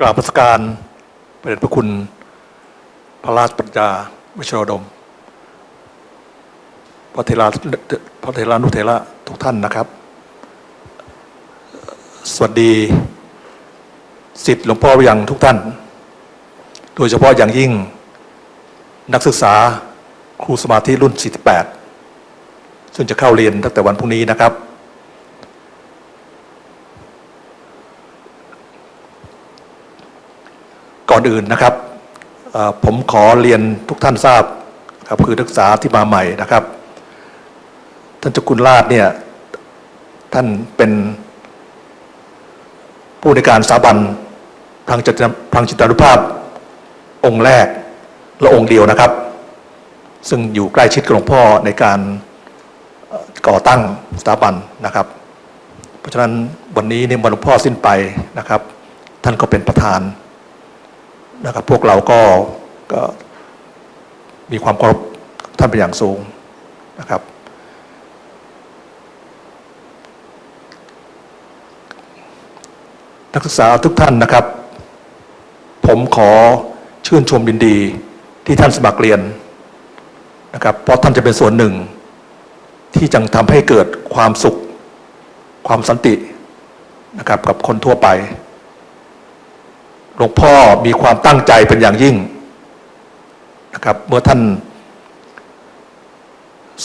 กราบนมัสการพระเดชพระคุณ พระราชปัญญาวิชรดม พระเทราพระเทรานุเทระทุกท่านนะครับ สวัสดีสิทธิ์หลวงพ่อไปยังทุกท่าน โดยเฉพาะอย่างยิ่งนักศึกษาครูสมาธิรุ่น 48 ซึ่งจะเข้าเรียนตั้งแต่วันพรุ่งนี้นะครับ ก่อนอื่นนะครับผมขอเรียนทุกท่านทราบครับคือนักศึกษาที่มาใหม่นะครับ ท่านจ้าคุณราชเนี่ยท่านเป็นผู้ในการสถาบันพลังจิตพลังจิตานุภาพองค์แรกและองค์เดียวนะครับ ซึ่งอยู่ใกล้ชิดกับหลวงพ่อในการก่อตั้งสถาบันนะครับ เพราะฉะนั้นวันนี้เนี่ยวันหลวงพ่อสิ้นไปนะครับ ท่านก็เป็นประธาน นะครับพวกเราก็ก็มีความเคารพท่านเป็นอย่างสูงนะครับ นักศึกษาทุกท่านนะครับ ผมขอชื่นชมยินดีที่ท่านสมัครเรียนนะครับ เพราะท่านจะเป็นส่วนหนึ่ง ที่จังทำให้เกิดความสุขความสันตินะครับกับคนทั่วไป หลวงพ่อมีความตั้งใจเป็นอย่างยิ่งนะครับ เมื่อท่าน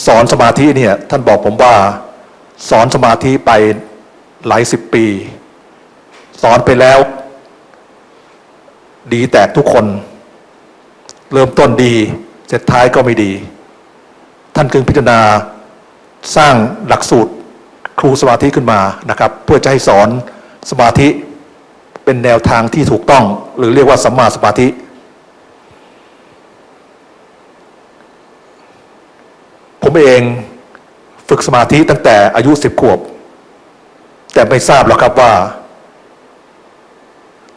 สอนสมาธิเนี่ยท่านบอกผมว่าสอนสมาธิไปหลายสิบปี สอนไปแล้ว ดีแตกทุกคน เริ่มต้นดีเสร็จท้ายก็ไม่ดี ท่านจึงพิจารณาสร้างหลักสูตรครูสมาธิขึ้นมานะครับ เพื่อจะให้สอนสมาธิ เป็นแนวทางที่ถูกต้อง หรือเรียกว่าสัมมาสมาธิ ผมเองฝึกสมาธิตั้งแต่อายุสิบขวบ แต่ไม่ทราบหรอกครับว่า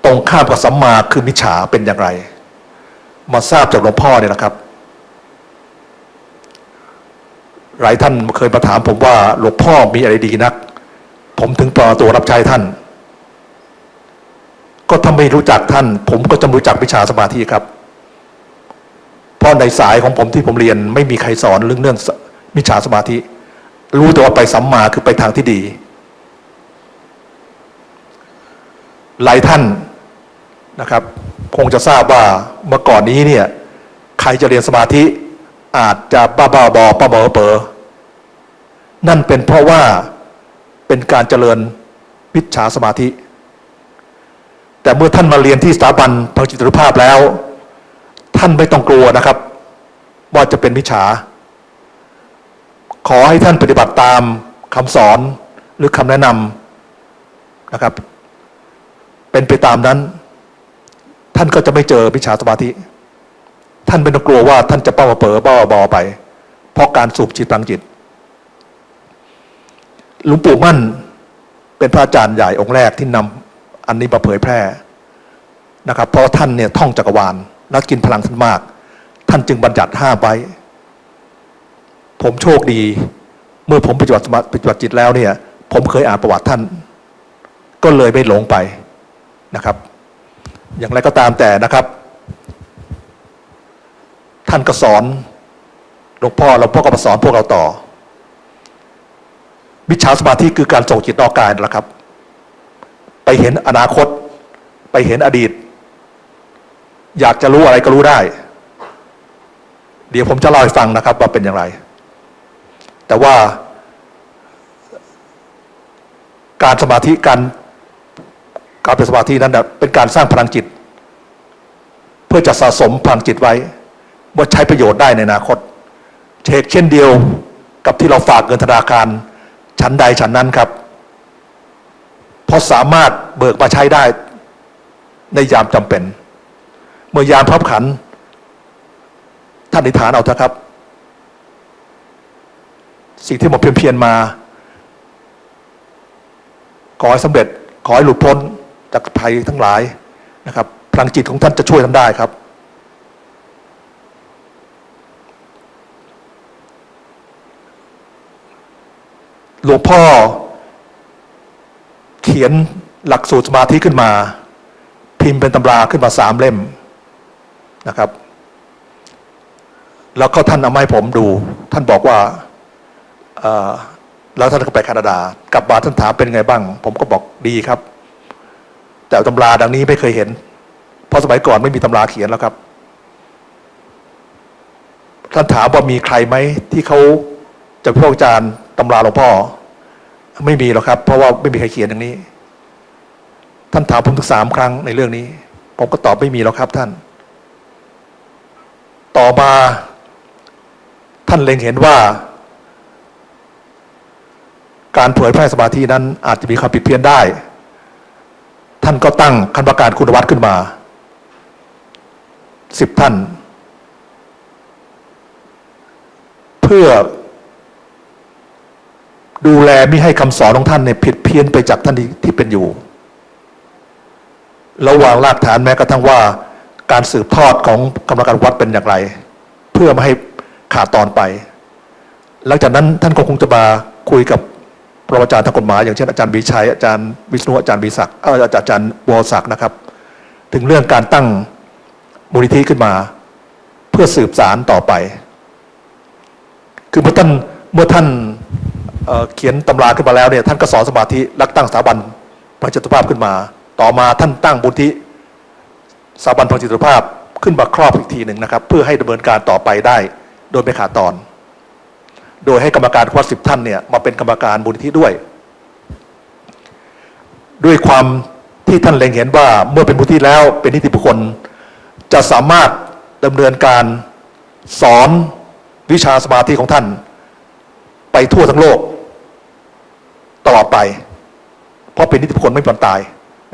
ตรงข้ามกับสัมมาคือมิจฉาเป็นอย่างไร มาทราบจากหลวงพ่อเนี่ยนะครับ หลายท่านเคยมาถามผมว่าหลวงพ่อมีอะไรดีนัก ผมถึงปลอตัวรับใช้ท่าน ก็ถ้าไม่รู้จักท่าน ผมก็จะรู้จักวิชาสมาธิครับ เพราะในสายของผมที่ผมเรียน ไม่มีใครสอนเรื่องเรื่องวิชาสมาธิ รู้แต่ว่าไปสัมมาคือไปทางที่ดี หลายท่านนะครับ คงจะทราบว่าเมื่อก่อนนี้เนี่ยใครจะเรียนสมาธิอาจจะบ้าบ้าบอป้าบอเปอนั่นเป็นเพราะว่าเป็นการเจริญวิชาสมาธิ แต่เมื่อท่านมาเรียนที่สถาบันพลังจิตรุภาพแล้ว ท่านไม่ต้องกลัวนะครับ ว่าจะเป็นมิจฉา ขอให้ท่านปฏิบัติตามคำสอนหรือคำแนะนำนะครับ เป็นไปตามนั้น ท่านก็จะไม่เจอมิจฉาสมาธิ ท่านไม่ต้องกลัวว่าท่านจะเป้าเป๋อบ้าบอไป เพราะการสูบจิตพลังจิตหลวงปู่มั่นเป็นพระอาจารย์ใหญ่องค์แรกที่นำ อันนี้มาเผยแพร่นะครับ เพราะท่านเนี่ยท่องจักรวาลและกินพลังท่านมาก ท่านจึงบัญญัติห้าไว้ ผมโชคดี เมื่อผมปฏิบัติสมาปฏิบัติจิตแล้วเนี่ย ผมเคยอ่านประวัติท่าน ก็เลยไม่หลงไปนะครับ อย่างไรก็ตามแต่นะครับ ท่านก็สอนหลวงพ่อหลวงพ่อก็มาสอนพวกเราต่อวิชาสมาธิคือการส่งจิตนอกกายนั่นแหละครับ ไปเห็นอนาคต ไปเห็นอดีต อยากจะรู้อะไรก็รู้ได้ เดี๋ยวผมจะเล่าให้ฟังนะครับว่าเป็นอย่างไร แต่ว่า การสมาธิการการเป็นสมาธินั้นเป็นการสร้างพลังจิต เพื่อจะสะสมพลังจิตไว้ ว่าใช้ประโยชน์ได้ในอนาคตเชกเช่นเดียวกับที่เราฝากเงินธนาคารชั้นใดชั้นนั้นครับ เพราะสามารถเบิกมาใช้ได้ ในยามจำเป็น เมื่อยามพับขัน ท่านอิฐานเอาเถอะครับ สิ่งที่หมดเพียรเพียรมา ขอให้สำเร็จ ขอให้หลุดพ้นจากภัยทั้งหลายนะครับพลังจิตของท่านจะช่วยท่านได้ครับหลวงพ่อ ขียนหลักสูตรสมาธิขึ้นมา พิมพ์เป็นตำราขึ้นมาสามเล่มนะครับ แล้วก็ท่านเอามาให้ผมดู ท่านบอกว่าแล้วท่านก็ไปแคนาดากลับมาท่านถามเป็นไงบ้าง ผมก็บอกดีครับ แต่ตำราดังนี้ไม่เคยเห็น เพราะสมัยก่อนไม่มีตำราเขียนแล้วครับ ท่านถามว่ามีใครไหมที่เขาจะพิพากษ์วิจารณ์ตำราหลวงพ่อ ไม่มีหรอกครับ เพราะว่าไม่มีใครเขียนอย่างนี้ ท่านถามผมถึงสามครั้งในเรื่องนี้ ผมก็ตอบไม่มีแล้วครับท่าน ต่อมา ท่านเล็งเห็นว่า การเผยแพร่สมาธินั้น อาจจะมีความผิดเพี้ยนได้ ท่านก็ตั้งคณะกรรมการคุณวัตขึ้นมาสิบท่าน เพื่อ ดูแลไม่ให้คำสอนของท่านเนี่ยผิดเพี้ยนไปจากท่านที่เป็นอยู่ ระหว่างรากฐานแม้กระทั่งว่า การสืบทอดของกรรมการวัดเป็นอย่างไร เพื่อไม่ให้ขาดตอนไป หลังจากนั้นท่านก็คงจะมาคุยกับปรมาจารย์ทางกฎหมายอย่างเช่นอาจารย์วิชัยอาจารย์วิษณุอาจารย์วิศักดิ์อออาจารย์วรศักดิ์นะครับ ถึงเรื่องการตั้งมูลนิธิขึ้นมา เพื่อสืบสารต่อไป คือเมื่อท่านเมื่อท่าน เเขียนตำราขึ้นมาแล้วเนี่ยท่านก็สอนสมาธิรักตั้งสถาบันพระจิตภาพขึ้นมา ต่อมาท่านตั้งบุญที่สถาบันพระจิตภาพขึ้นมาครอบอีกทีหนึ่งนะครับ เพื่อให้ดำเนินการต่อไปได้โดยไม่ขาดตอน โดยให้กรรมการวัดสิบท่านเนี่ยมาเป็นกรรมการมูลนิธิด้วย ด้วยความที่ท่านเล็งเห็นว่าเมื่อเป็นมูลนิธิแล้วเป็นนิติบุคคล จะสามารถดำเนินการสอนวิชาสมาธิของท่าน ไปทั่วทั้งโลก ตลอดไป เพราะเป็นนิติบุคคลไม่มีวันตาย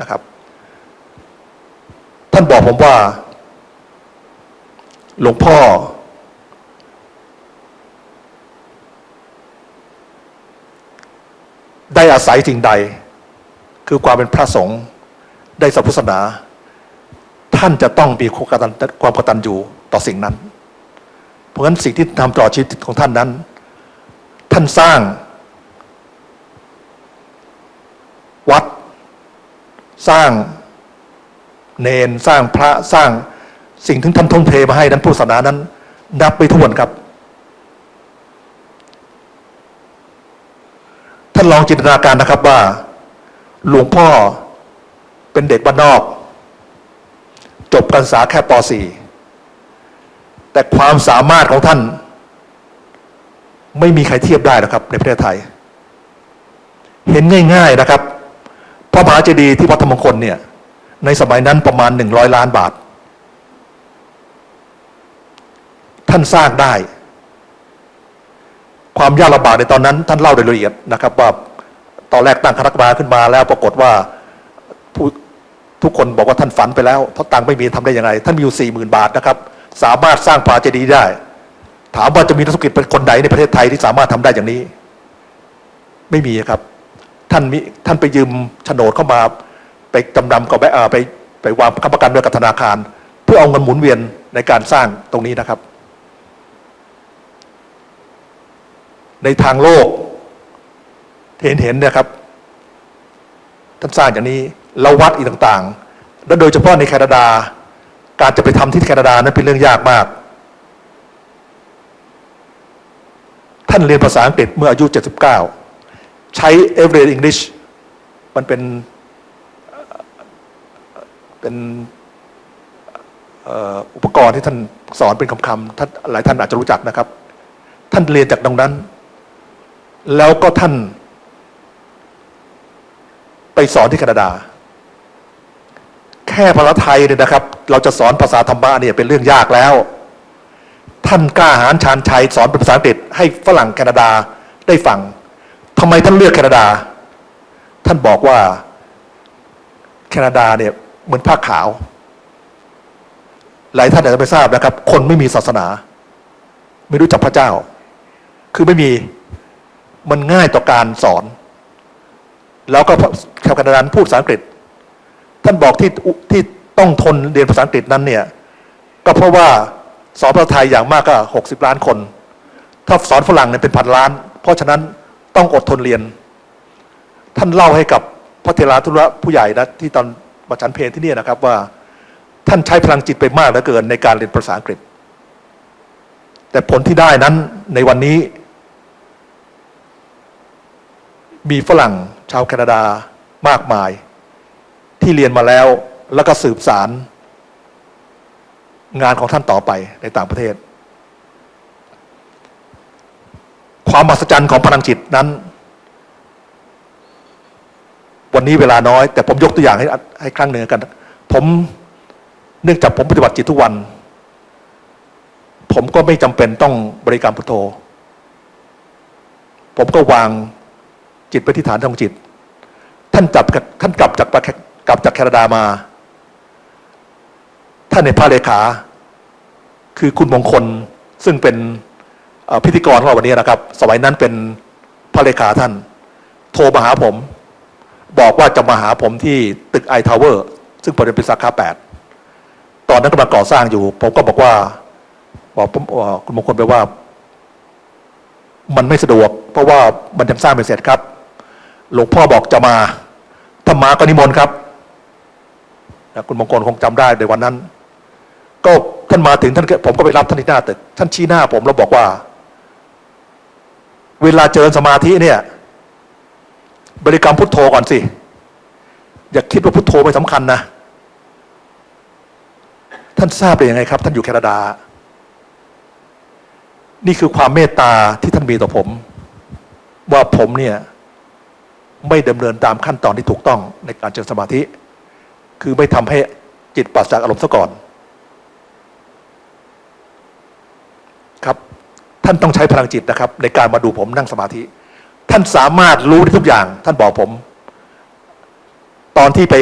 นะครับ ท่านบอกผมว่า หลวงพ่อ ได้อาศัยสิ่งใด คือความเป็นพระสงฆ์ได้สัพพุทธศาสนา ท่านจะต้องมีความกตัญความกตัญญูต่อสิ่งนั้น เพราะฉะนั้นสิ่งที่ทำต่อชีวิตของท่านนั้น ท่านสร้าง วัด สร้างเนนสร้างพระสร้างสิ่งที่ท่านทุ่มเทมาให้นั้นผู้ศาสนานั้น นับไม่ถ้วนครับ ท่านลองจินตนาการนะครับว่า หลวงพ่อเป็นเด็กบ้านนอก จบการศึกษาแค่ป .4 แต่ความสามารถของท่าน ไม่มีใครเทียบได้หรอกครับ ในประเทศไทย เห็นง่าย ๆนะครับ พระมหาเจดีย์ที่วัดธรรมคลเนี่ย ในสมัยนั้นประมาณหนึ่งร้อยล้านบาท ท่านสร้างได้ ความยากลำบากในตอนนั้น ท่านเล่าโดยละเอียดนะครับว่าตอนแรกตั้งคณะกรรมการขึ้นมาแล้วปรากฏว่าผู้ทุกคนบอกว่าท่านฝันไปแล้วเพราะตังค์ไม่มีทำได้ยังไง ท่านมีอยู่สี่หมื่นบาทนะครับ สามารถสร้างพระเจดีย์ได้ ถามว่าจะมีนักธุรกิจเป็นคนใดในประเทศไทยที่สามารถทำได้อย่างนี้ ไม่มีครับ ท่านมีท่านไปยืมโฉนดเข้ามา ไปจำนำกับแบเออไปไปวางค้ำประกันด้วยกับธนาคาร เพื่อเอาเงินหมุนเวียนในการสร้างตรงนี้นะครับ ในทางโลกเห็นเห็นนี่ยครับ ท่านสร้างอย่างนี้แล้ววัดอีกต่างๆ และโดยเฉพาะในแคนาดา การจะไปทำที่แคนาดานั้นเป็นเรื่องยากมาก ท่านเรียนภาษาอังกฤษเมื่ออายุ 79 ใช้ everyday English มันเป็นเป็นอุปกรณ์ที่ท่านสอนเป็นคำๆท่านหลายท่านอาจจะรู้จักนะครับ ท่านเรียนจากตรงนั้น แล้วก็ท่าน ไปสอนที่แคนาดา แค่ภาษาไทยเนี่ยนะครับ เราจะสอนภาษาธรรมะเนี่ยเป็นเรื่องยากแล้ว ท่านกล้าหาญชาญชัยสอนเป็นภาษาอังกฤษให้ฝรั่งแคนาดาได้ฟัง ทำไมท่านเลือกแคนาดา ท่านบอกว่าแคนาดาเนี่ยเหมือนผ้าขาว หลายท่านอาจจะไม่ทราบนะครับ คนไม่มีศาสนา ไม่รู้จักพระเจ้า คือไม่มีมันง่ายต่อการสอน แล้วก็ชาวแคนาดาพูดภาษาอังกฤษ ท่านบอกที่ที่ต้องทนเรียนภาษาอังกฤษนั้นเนี่ย ก็เพราะว่าสอนภาษาไทยอย่างมากก็หกสิบล้านคน ถ้าสอนฝรั่งเนี่ยเป็นพันล้าน เพราะฉะนั้น ต้องอดทนเรียน ท่านเล่าให้กับพระเทราธุระผู้ใหญ่นะที่ตอนกับฉันเพลที่นี่นะครับว่า ท่านใช้พลังจิตไปมากเหลือเกินในการเรียนภาษาอังกฤษ แต่ผลที่ได้นั้นในวันนี้ มีฝรั่งชาวแคนาดามากมาย ที่เรียนมาแล้วแล้วก็สืบสารงานของท่านต่อไปในต่างประเทศ ความมหัศจรรย์ของพลังจิตนั้น วันนี้เวลาน้อย แต่ผมยกตัวอย่างให้ให้ครั้งหนึ่งกัน ผมเนื่องจากผมปฏิบัติจิตทุกวัน ผมก็ไม่จำเป็นต้องบริกรรมพุทโธ ผมก็วางจิตไปที่ฐานทางจิต ท่านกลับท่านกลับจากกลับจากแคนาดามา ท่านในพระเลขา คือคุณมงคลซึ่งเป็น พิธีกรของเราวันนี้นะครับ สมัยนั้นเป็นพระเลขาท่าน โทรมาหาผม บอกว่าจะมาหาผมที่ตึกไอทาวเวอร์ซึ่งเป็นสาขาแปดตอนนั้นกำลังก่อสร้างอยู่ ผมก็บอกว่า บอกผมคุณมงคลไปว่า มันไม่สะดวก เพราะว่ามันยังสร้างไม่เสร็จครับ หลวงพ่อบอกจะมาถ้ามาก็นิมนต์ครับคุณมงคลคงจำได้ในวันนั้น ก็ท่านมาถึงท่านก็ผมก็ไปรับท่านที่หน้าตึกท่านชี้หน้าผมแล้วบอกว่า เวลาเจริญสมาธิเนี่ย บริกรรมพุทโธก่อนสิ อย่าคิดว่าพุทโธไม่สำคัญนะ ท่านทราบได้ยังไงครับ ท่านอยู่แคนาดา นี่คือความเมตตาที่ท่านมีต่อผม ว่าผมเนี่ยไม่ดำเนินตามขั้นตอนที่ถูกต้องในการเจริญสมาธิ คือไม่ทำให้จิตปราศจากอารมณ์ซะก่อน ครับ ท่านต้องใช้พลังจิตนะครับ ในการมาดูผมนั่งสมาธิ ท่านสามารถรู้ได้ทุกอย่าง ท่านบอกผม ตอนที่ไป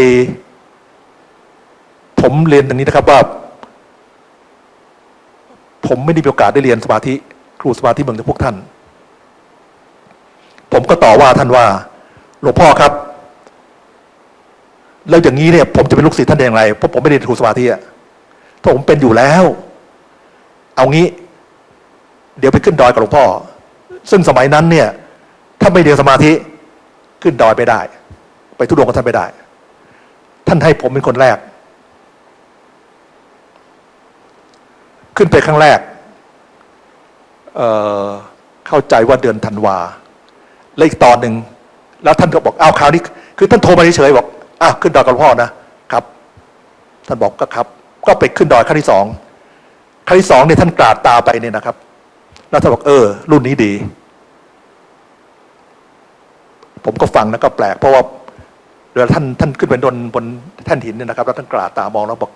ผมเรียนตรงนี้นะครับว่า ผมไม่ได้มีโอกาสได้เรียนสมาธิ ครูสมาธิเหมือนพวกท่าน ผมก็ต่อว่าท่านว่า หลวงพ่อครับแล้วอย่างนี้เนี่ยผมจะเป็นลูกศิษย์ท่านได้อย่างไรเพราะผมไม่ได้เรียนครูสมาธิอะถ้าผมเป็นอยู่แล้ว เอางี้ เดี๋ยวไปขึ้นดอยกับหลวงพ่อ ซึ่งสมัยนั้นเนี่ยถ้าไม่เรียนสมาธิขึ้นดอยไปได้ ไปทุดงกับท่านไปได้ ท่านให้ผมเป็นคนแรก ขึ้นไปครั้งแรกเเข้าใจว่าเดือนธันวา แล้วอีกตอนหนึ่งแล้วท่านก็บอกอ้าวคราวนี้ คือท่านโทรมาเฉยๆบอกอ้าวขึ้นดอยกับหลวงพ่อนะครับ ท่านบอกก็ครับ ก็ไปขึ้นดอยครั้งที่สองครั้งที่สองเนี่ยท่านกราดตาไปเนี่ยนะครับ แล้วท่านบอกเออ รุ่นนี้ดี ผมก็ฟังแล้วก็แปลก เพราะว่าเวลาท่านท่านขึ้นไปบนบนแท่นหินเนี่ยนะครับ แล้วท่านกราดตามองแล้วบอก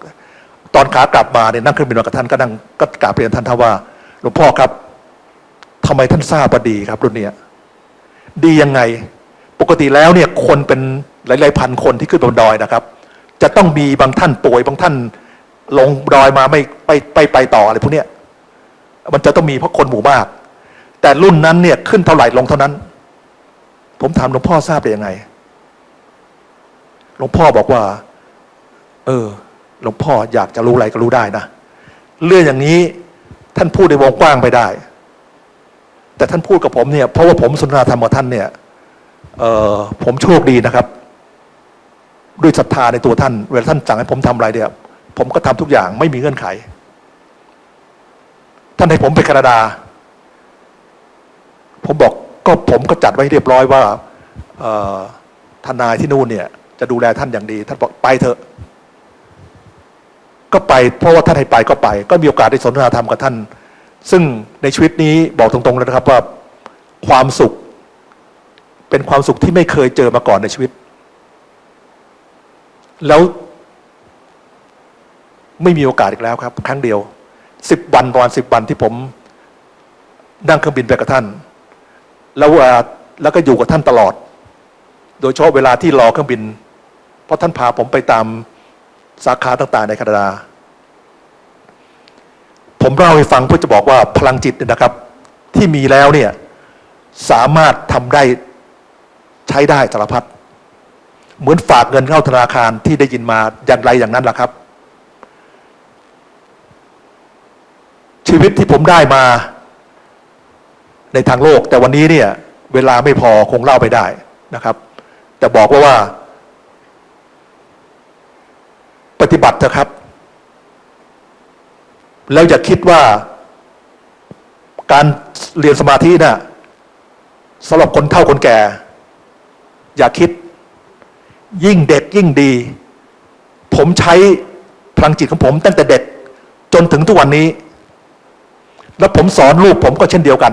ตอนขากลับมาเนี่ยนั่งเครื่องบินมากับท่านก็นั่งก็กราบเรียนท่านท่านว่าหลวงพ่อครับทำไมท่านทราบว่าดีครับ รุ่นเนี้ยดียังไง ปกติแล้วเนี่ย คนเป็นหลายๆพันคนที่ขึ้นบนดอยนะครับ จะต้องมีบางท่านป่วยบางท่านลงดอยมาไม่ไปไปไปต่ออะไรพวกเนี้ย มันจะต้องมีเพราะคนหมู่มาก แต่รุ่นนั้นเนี่ยขึ้นเท่าไหร่ลงเท่านั้น ผมถามหลวงพ่อทราบได้ยังไงหลวงพ่อบอกว่า เออหลวงพ่ออยากจะรู้อะไรก็รู้ได้นะเรื่องอย่างนี้ท่านพูดในวงกว้างไปได้ แต่ท่านพูดกับผมเนี่ยเพราะว่าผมสนทนาธรรมกับท่านเนี่ยเออผมโชคดีนะครับ ด้วยศรัทธาในตัวท่าน เวลาท่านสั่งให้ผมทำอะไรเนี่ย ผมก็ทำทุกอย่างไม่มีเงื่อนไข ท่านให้ผมไปแคนาดา ผมบอกก็ผมก็จัดไว้เรียบร้อยว่าทนายที่นู่นเนี่ย จะดูแลท่านอย่างดี ท่านบอกไปเถอะ ก็ไปเพราะว่าท่านให้ไปก็ไป ก็มีโอกาสได้สนทนาธรรมกับท่าน ซึ่งในชีวิตนี้บอกตรงๆเลยนะครับว่าความสุข เป็นความสุขที่ไม่เคยเจอมาก่อนในชีวิต แล้วไม่มีโอกาสอีกแล้วครับ ครั้งเดียว สิบวันประมาณสิบวันที่ผมนั่งเครื่องบินไปกับท่าน แล้ววลาแล้วก็อยู่กับท่านตลอด โดยเฉพาะเวลาที่รอเครื่องบิน เพราะท่านพาผมไปตามสาขาต่างๆ ในแคนาดา ผมเล่าให้ฟังเพื่อจะบอกว่าพลังจิตเนี่ยนะครับ ที่มีแล้วเนี่ยสามารถทำได้ใช้ได้สารพัดเหมือนฝากเงินเข้าธนาคารที่ได้ยินมาอย่างไรอย่างนั้นแหละครับ ชีวิตที่ผมได้มาในทางโลก แต่วันนี้เนี่ยเวลาไม่พอคงเล่าไปได้นะครับ แต่บอกว่าว่า ปฏิบัติเถอะครับ แล้วอย่าคิดว่าการเรียนสมาธิน่ะสำหรับคนเฒ่าคนแก่ อย่าคิด ยิ่งเด็กยิ่งดี ผมใช้พลังจิตของผมตั้งแต่เด็กจนถึงทุกวันนี้ แล้วผมสอนลูกผมก็เช่นเดียวกัน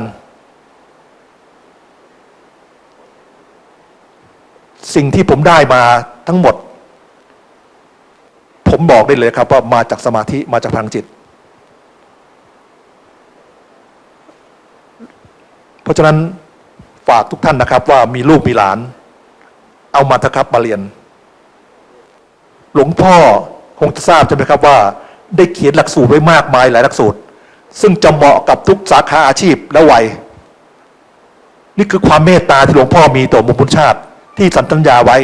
สิ่งที่ผมได้มาทั้งหมด ผมบอกได้เลยครับว่ามาจากสมาธิมาจากพลังจิต เพราะฉะนั้นฝากทุกท่านนะครับ ว่ามีลูกมีหลาน เอามาเถอะครับมาเรียน หลวงพ่อคงจะทราบใช่ไหมครับว่า ได้เขียนหลักสูตรไว้มากมายหลายหลักสูตร ซึ่งจะเหมาะกับทุกสาขาอาชีพและวัย นี่คือความเมตตาที่หลวงพ่อมีต่อมุมพุนชาติ ที่สัญญาไว้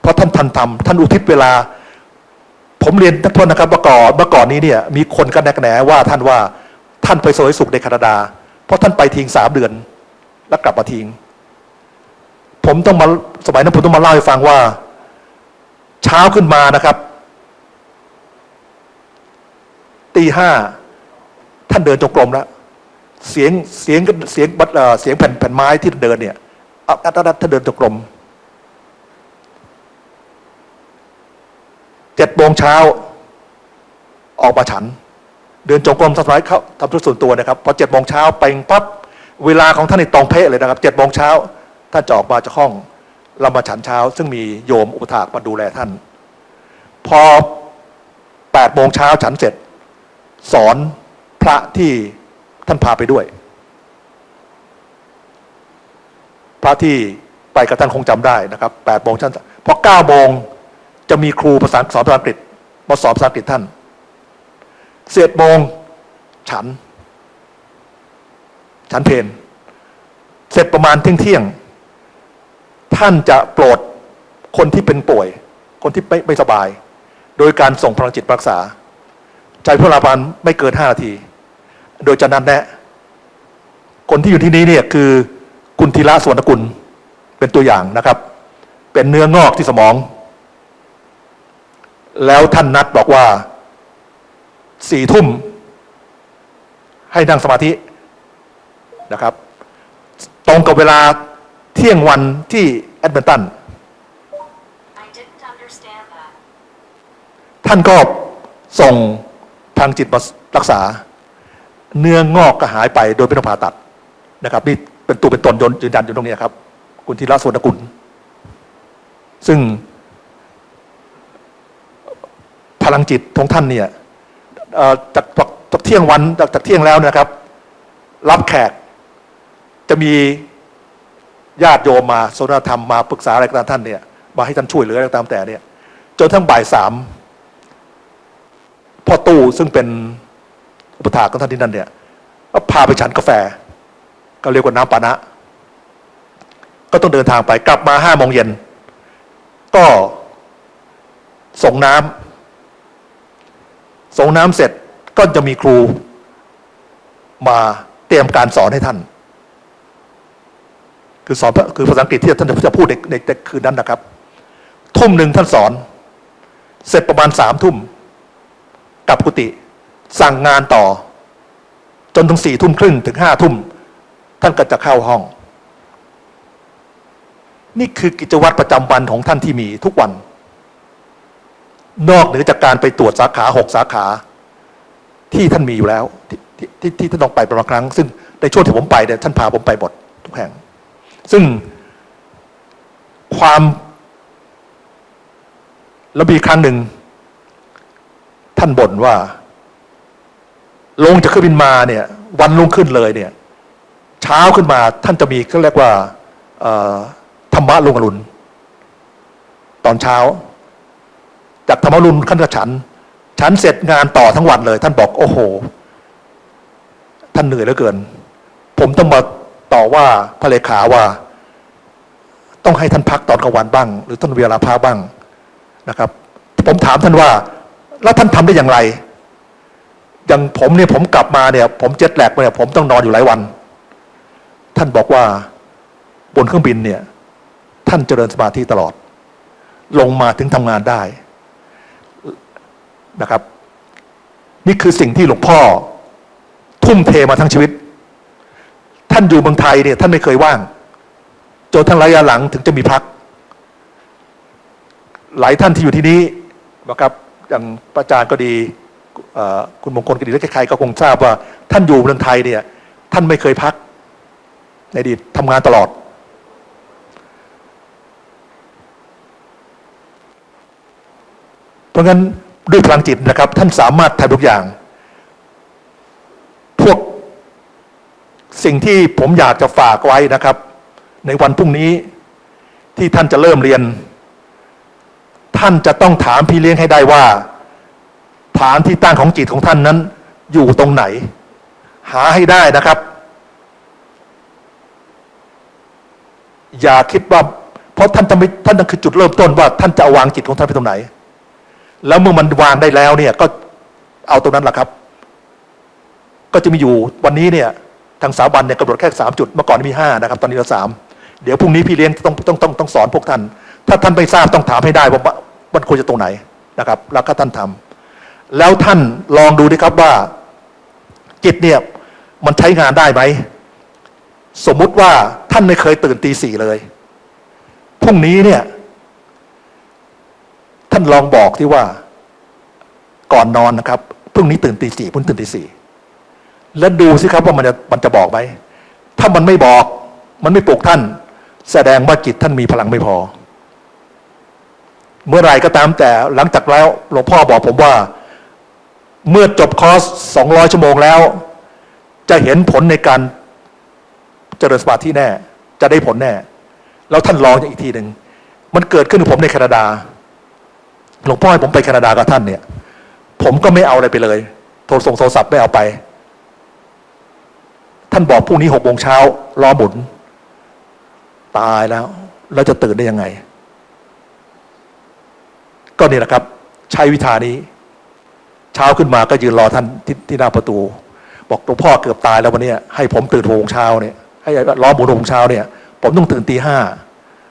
เพราะท่านทันทำท่านอุทิศเวลา ผมเรียนท่านโทษนะครับเมื่อก่อนเมื่อก่อนนี้เนี่ย มีคนกันแนกแหนว่าท่านว่าท่านไปสวยสุขในแคนาดา เพราะท่านไปทิ้งสามเดือน แล้วกลับมาทิ้งผมต้องมาสมัยนั้นผมต้องมาเล่าให้ฟังว่า เช้าขึ้นมานะครับ ตีห้าท่านเดินจงกรมแล้วเสียงเสียงเสียงบัดเสียงแผ่นแผ่นไม้ที่เดินเนี่ยอะอะอะท่านเดินจงกรมเจ็ดโมงเช้าออกมาฉัน เดินจงกรมสมัยเขาทำธุรส่วนตัวนะครับพอเจ็ดโมงเช้าไปปั๊บเวลาของท่านในตรงเป๊ะเลยนะครับเจ็ดโมงเช้าท่านจะออกมาจากห้องเรามาฉันเช้า ซึ่งมีโยมอุปถากมาดูแลท่าน พอแปดโมงเช้าฉันเสร็จ สอนพระที่ท่านพาไปด้วย พระที่ไปกับท่านคงจำได้นะครับแปดโมงท่านพอเก้าโมงจะมีครูภาษาสอนภาษาอังกฤษมาสอนภาษาอังกฤษท่านเจ็ดโมงฉัน ฉันเพนเสร็จประมาณเที่ยงเที่ยง ท่านจะโปรดคนที่เป็นป่วย คนที่ไม่ไม่สบาย โดยการส่งพลังจิตรักษา ใจพระราบาลไม่เกินห้านาที โดยจะนัดแนะคนที่อยู่ที่นี้เนี่ยคือกุณธีระสวนกุลเป็นตัวอย่างนะครับ เป็นเนื้องอกที่สมอง แล้วท่านนัดบอกว่าสี่ทุ่ม ให้นั่งสมาธินะครับ ตรงกับเวลาเที่ยงวันที่แอดเมนตัน I didn't understand that. ท่านก็ส่ง ทางจิตมารักษา เนื้องอกก็หายไปโดยไม่ต้องผ่าตัดนะครับนี่เป็นตัวเป็นตนยนยืนยันอยู่ตรงนี้ครับ คุณธีระสวนกุล ซึ่ง พลังจิตของท่านเนี่ยจากจากเที่ยงวันจากจากเที่ยงแล้วนะครับ รับแขก จะมีญาติโยมมาสนทนาธรรมมาปรึกษาอะไรก็ตามท่านเนี่ย มาให้ท่านช่วยเหลืออะไรตามแต่เนี่ย จนทั้งบ่ายสาม พ่อตู้ซึ่งเป็นอุปถากของท่านที่นั่นเนี่ยก็พาไปฉันกาแฟ ก็เรียกว่าน้ำปานะ ก็ต้องเดินทางไปกลับมาห้าโมงเย็น ก็ส่งน้ำส่งน้ำเสร็จก็จะมีครูมาเตรียมการสอนให้ท่าน คือสอนคือภาษาอังกฤษที่ท่านจะพูดในในคืนนั้นนะครับ ทุ่มหนึ่งท่านสอน เสร็จประมาณสามทุ่ม กลับกุฏิสั่งงานต่อ จนถึงสี่ทุ่มครึ่งถึงห้าทุ่ม ท่านก็จะเข้าห้อง นี่คือกิจวัตรประจำวันของท่านที่มีทุกวัน นอกเหนือจากการไปตรวจสาขาหกสาขา ที่ท่านมีอยู่แล้ว ที่ที่ที่ท่านต้องไปป็นบางครั้ง ซึ่งในช่วงที่ผมไปเนี่ยท่านพาผมไปหมดทุกแห่ง ซึ่งความแล้วมีครั้งหนึ่ง ท่านบ่นว่า ลงจากเครื่องบินมาเนี่ย วันรุ่งขึ้นเลยเนี่ย เช้าขึ้นมาท่านจะมีก็เรียกว่าธรรมะลงอรุณ ตอนเช้า จากธรรมะรุณขั้นกับฉัน ฉันเสร็จงานต่อทั้งวันเลย ท่านบอกโอ้โห ท่านเหนื่อยเหลือเกิน ผมต้องมาต่อว่าพระเลขาว่า ต้องให้ท่านพักตอนกลางวันบ้าง หรือต้นเวลาพักบ้างนะครับ ผมถามท่านว่า แล้วท่านทำได้อย่างไร อย่างผมเนี่ยผมกลับมาเนี่ย ผมเจ็ตแหลกมาเนี่ยผมต้องนอนอยู่หลายวัน ท่านบอกว่าบนเครื่องบินเนี่ย ท่านเจริญสมาธิตลอด ลงมาถึงทำงานได้นะครับ นี่คือสิ่งที่หลวงพ่อ ทุ่มเทมาทั้งชีวิต ท่านอยู่เมืองไทยเนี่ย ท่านไม่เคยว่างจนทั้งระยะหลังถึงจะมีพัก หลายท่านที่อยู่ที่นี้นะครับ อย่างพระจารย์ก็ดีคุณมงคลก็ดีและใครๆก็คงทราบว่า ท่านอยู่เมืองไทยเนี่ย ท่านไม่เคยพัก ในอดีตทำงานตลอด เพราะงั้นด้วยพลังจิตนะครับ ท่านสามารถทำทุกอย่าง พวกสิ่งที่ผมอยากจะฝากไว้นะครับ ในวันพรุ่งนี้ที่ท่านจะเริ่มเรียน ท่านจะต้องถามพี่เลี้ยงให้ได้ว่า ฐานที่ตั้งของจิตของท่านนั้น อยู่ตรงไหน หาให้ได้นะครับ อย่าคิดว่า เพราะท่านจะไม่ท่านคือจุดเริ่มต้นว่า ท่านจะาวางจิตของท่านไปตรงไหน แล้วเมื่อมันวางได้แล้วเนี่ยก็เอาตรงนั้นแหละครับ ก็จะมีอยู่วันนี้เนี่ยทางสาบันเนี่ยกำหนดแค่สามจุดเมื่อก่อนมีห้านะครับ ตอนนี้เหลือสามเดี๋ยวพรุ่งนี้พี่เลี้ยงต้องต้องต้องต้องสอนพวกท่าน ถ้าท่านไม่ทราบต้องถามให้ได้ว่า มันควรจะตรงไหนนะครับ แล้วก็ท่านทำแล้วท่านลองดูดิครับว่า จิตเนี่ยมันใช้งานได้ไหม สมมุติว่าท่านไม่เคยตื่นตีสี่เลยพรุ่งนี้เนี่ย ท่านลองบอกที่ว่า ก่อนนอนนะครับพรุ่งนี้ตื่นตีสี่พรุ่งนี้ตื่นตีสี่แล้วดูสิครับว่ามันจะมันจะบอกไหมถ้ามันไม่บอก มันไม่ปลุกท่าน แสดงว่าจิตท่านมีพลังไม่พอ เมื่อไหรก็ตามแต่หลังจากแล้วหลวงพ่อบอกผมว่า เมื่อจบคอร์สสองร้อยชั่วโมงแล้ว จะเห็นผลในการเจริญสมาธิแน่ จะได้ผลแน่ แล้วท่านลองอีกทีหนึ่งมันเกิดขึ้นกับผมในแคนาดา หลวงพ่อให้ผมไปแคนาดากับท่านเนี่ย ผมก็ไม่เอาอะไรไปเลย โทรส่งโทรศัพท์ไม่เอาไป ท่านบอกพรุ่งนี้หกโมงเช้ารอหมุน ตายแล้ว แล้วจะตื่นได้ยังไง ก็นี่แหละครับ ใช้วิธานี้ เช้าขึ้นมาก็ยืนรอท่านที่ที่หน้าประตู บอกหลวงพ่อเกือบตายแล้ววันนี้ให้ผมตื่นหกโมงเช้าเนี่ยให้รอหมุนหกโมงเช้าเนี่ย ผมต้องตื่นตีห้า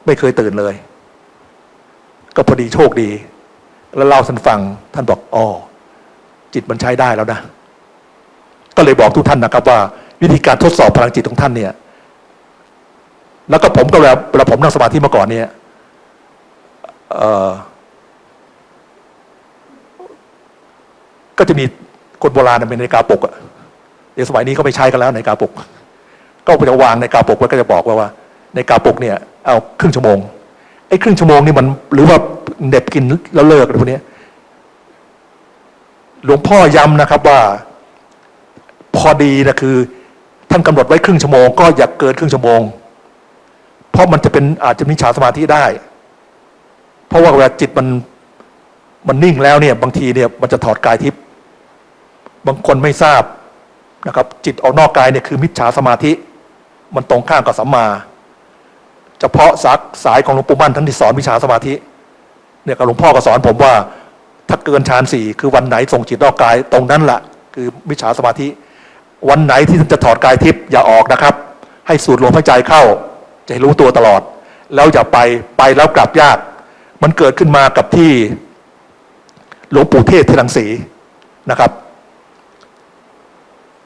ไม่เคยตื่นเลย ก็พอดีโชคดี แล้วเล่าท่านฟัง ท่านบอกอ๋อจิตมันใช้ได้แล้วนะ ก็เลยบอกทุกท่านนะครับว่า วิธีการทดสอบพลังจิตของท่านเนี่ย แล้วก็ผมก็เวลาเวลาผมนั่งสมาธิมาก่อนเนี่ย เอ่อ ก็จะมีคนโบราณเป็นนาฬิกาปุกอะเดี๋ยวสมัยนี้เขาไม่ใช้กันแล้วนาฬิกาปุกก็จะวางนาฬิกาปุกไว้ก็จะบอกว่าว่านาฬิกาปุกเนี่ยเอาครึ่งชั่วโมงไอ้ครึ่งชั่วโมงนี่มันหรือว่าเด็บกินแล้วเลิกอะไรพวกนี้หลวงพ่อย้ำนะครับว่าพอดีนะคือ ท่านกำหนดไว้ครึ่งชั่วโมงก็อย่าเกินครึ่งชั่วโมง เพราะมันจะเป็นอาจจะมีฉาสมาธิได้ เพราะว่าเวลาจิตมันมันนิ่งแล้วเนี่ย บางทีเนี่ยมันจะถอดกายทิพย์ บางคนไม่ทราบนะครับ จิตออกนอกกายเนี่ยคือมิจฉาสมาธิ มันตรงข้ามกับสัมมา เฉพาะสักสายของหลวงปู่มั่นท่านที่สอนวิชาสมาธิเนี่ยกับหลวงพ่อก็สอนผมว่า ถ้าเกินฌานสี่คือวันไหนส่งจิตนอกกายตรงนั้นแหละคือมิจฉาสมาธิ วันไหนที่ท่านจะถอดกายทิพย์อย่าออกนะครับ ให้สูดลมหายใจเข้า จะให้รู้ตัวตลอด แล้วอย่าไปไปแล้วกลับยากมันเกิดขึ้นมากับที่หลวงปู่เทศที่รังสีนะครับ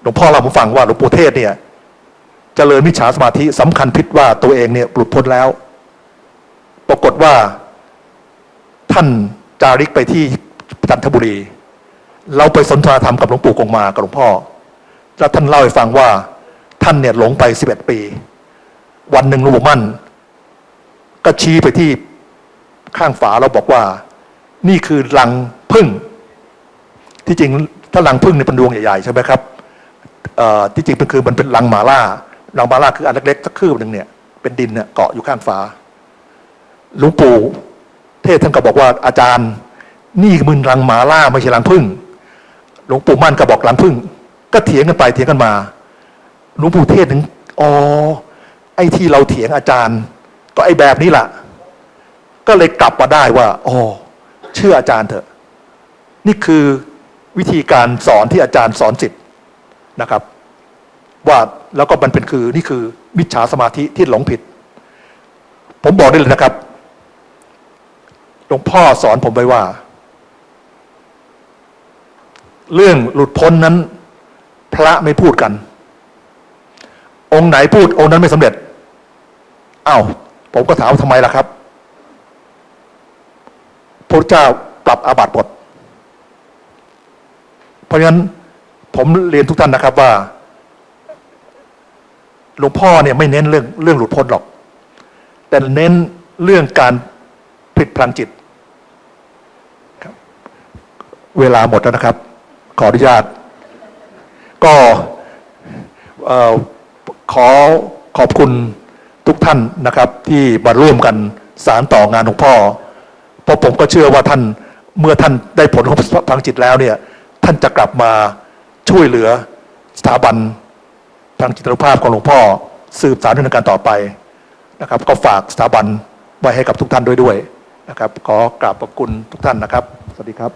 หลวงพ่อเราผมฟังว่าหลวงปู่เทศเนี่ยเจริญมิจฉาสมาธิสำคัญพิษว่าตัวเองเนี่ยหลุดพ้นแล้ว ปรากฏว่าท่านจาริกไปที่จันทบุรี เราไปสนทนาธรรมกับหลวงปู่กงมากับหลวงพ่อ แล้วท่านเล่าให้ฟังว่าท่านเนี่ยหลงไปสิบเอ็ดปี วันหนึ่งหลวงปู่มั่น ก็ชี้ไปที่ข้างฝาเราบอกว่า นี่คือรังพึ่ง ที่จริงถ้ารังพึ่งเนี่ยเป็นดวงใหญ่ๆใช่ไหมครับ ที่จริงมันคือมันเป็นรังหมาล่ารังหมาล่าคืออันเล็กๆสักคืบหนึ่งเนี่ยเป็นดินเนี่ยเกาะอยู่ข้างฝาหลวงปู่เทศท่านก็บอกว่าอาจารย์ นี่มึงรังหมาล่าไม่ใช่รังพึ่งหลวงปู่มั่นก็บอกรังพึ่ง ก็เถียงกันไปเถียงกันมาหลวงปู่เทศถึงอ๋อไอ้ที่เราเถียงอาจารย์ ก็ไอ้แบบนี้แหละก็เลยกลับมาได้ว่าอ๋อเชื่ออาจารย์เถอะ นี่คือวิธีการสอนที่อาจารย์สอนสิทธิ นะครับ ว่าแล้วก็มันเป็นคือนี่คือมิจฉาสมาธิที่หลงผิด ผมบอกได้เลยนะครับหลวงพ่อสอนผมไว้ว่า เรื่องหลุดพ้นนั้น พระไม่พูดกัน องค์ไหนพูด องค์นั้นไม่สำเร็จอ้าวผมก็ถามว่าทำไมล่ะครับพระเจ้าปรับอาบัติบทเพราะฉะนั้น ผมเรียนทุกท่านนะครับว่าหลวงพ่อเนี่ยไม่เน้นเรื่องเรื่องหลุดพ้นหรอก แต่เน้นเรื่องการผลิตพลังจิตครับเวลาหมดแล้วนะครับ ขออนุญาต ก็ขอขอบคุณทุกท่านนะครับ ที่มาร่วมกันสารต่องานหลวงพ่อ เพราะผมก็เชื่อว่าท่านเมื่อท่านได้ผลของพลังจิตแล้วเนี่ย ท่านจะกลับมา ช่วยเหลือสถาบันทางจิตรุภาพของหลวงพ่อ สืบสานเรื่องการต่อไปนะครับ ก็ฝากสถาบันไว้ให้กับทุกท่านด้วยด้วยนะครับ ขอกราบขอบคุณทุกท่านนะครับ สวัสดีครับ